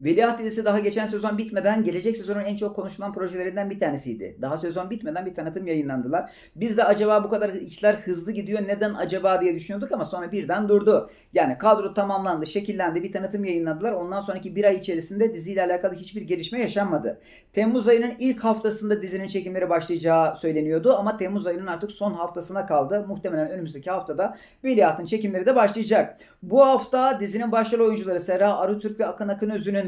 Veliaht dizisi daha geçen sezon bitmeden gelecek sezonun en çok konuşulan projelerinden bir tanesiydi. Daha sezon bitmeden bir tanıtım yayınlandılar. Biz de acaba bu kadar işler hızlı gidiyor neden acaba diye düşünüyorduk ama sonra birden durdu. Yani kadro tamamlandı, şekillendi, bir tanıtım yayınladılar. Ondan sonraki bir ay içerisinde diziyle alakalı hiçbir gelişme yaşanmadı. Temmuz ayının ilk haftasında dizinin çekimleri başlayacağı söyleniyordu ama Temmuz ayının artık son haftasına kaldı. Muhtemelen önümüzdeki haftada Veliaht'ın çekimleri de başlayacak. Bu hafta dizinin başrol oyuncuları Serra Arutürk ve Akın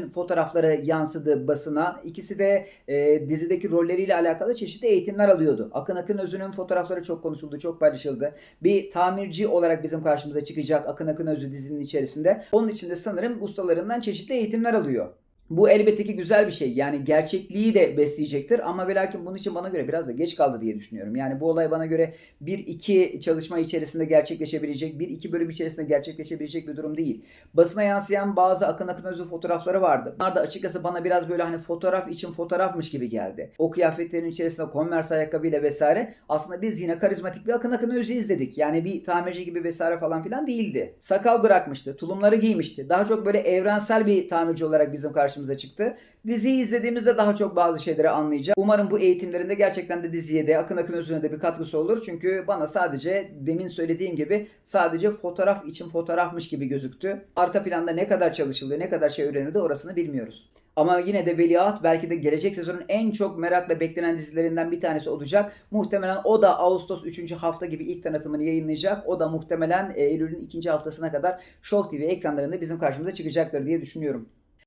Akınözü'nün fotoğrafları yansıdı basına. İkisi de e, dizideki rolleriyle alakalı çeşitli eğitimler alıyordu. Akın Akınözü'nün fotoğrafları çok konuşuldu, çok paylaşıldı. Bir tamirci olarak bizim karşımıza çıkacak Akın Akınözü dizinin içerisinde. Onun için de sanırım ustalarından çeşitli eğitimler alıyor. Bu elbette ki güzel bir şey. Yani gerçekliği de besleyecektir ama ve bunun için bana göre biraz da geç kaldı diye düşünüyorum. Yani bu olay bana göre 1-2 çalışma içerisinde gerçekleşebilecek, 1-2 bölüm içerisinde gerçekleşebilecek bir durum değil. Basına yansıyan bazı Akın Akın Özü fotoğrafları vardı. Bunlar da açıkçası bana biraz böyle hani fotoğraf için fotoğrafmış gibi geldi. O kıyafetlerin içerisinde Converse ayakkabıyla vesaire aslında biz yine karizmatik bir Akın Akın Özü izledik. Yani bir tamirci gibi vesaire falan filan değildi. Sakal bırakmıştı, tulumları giymişti. Daha çok böyle evrensel bir tamirci olarak bizim karşımıza çıktı. Diziyi izlediğimizde daha çok bazı şeyleri anlayacağız. Umarım bu eğitimlerinde gerçekten de diziye de Akın Akın Özü'ne de bir katkısı olur. Çünkü bana sadece demin söylediğim gibi sadece fotoğraf için fotoğrafmış gibi gözüktü. Arka planda ne kadar çalışıldı, ne kadar şey öğrenildi orasını bilmiyoruz. Ama yine de Veliaht belki de gelecek sezonun en çok merakla beklenen dizilerinden bir tanesi olacak. Muhtemelen o da Ağustos 3. hafta gibi ilk tanıtımını yayınlayacak. O da muhtemelen Eylül'ün ikinci haftasına kadar Show TV ekranlarında bizim karşımıza çıkacaktır diye düşünüyorum.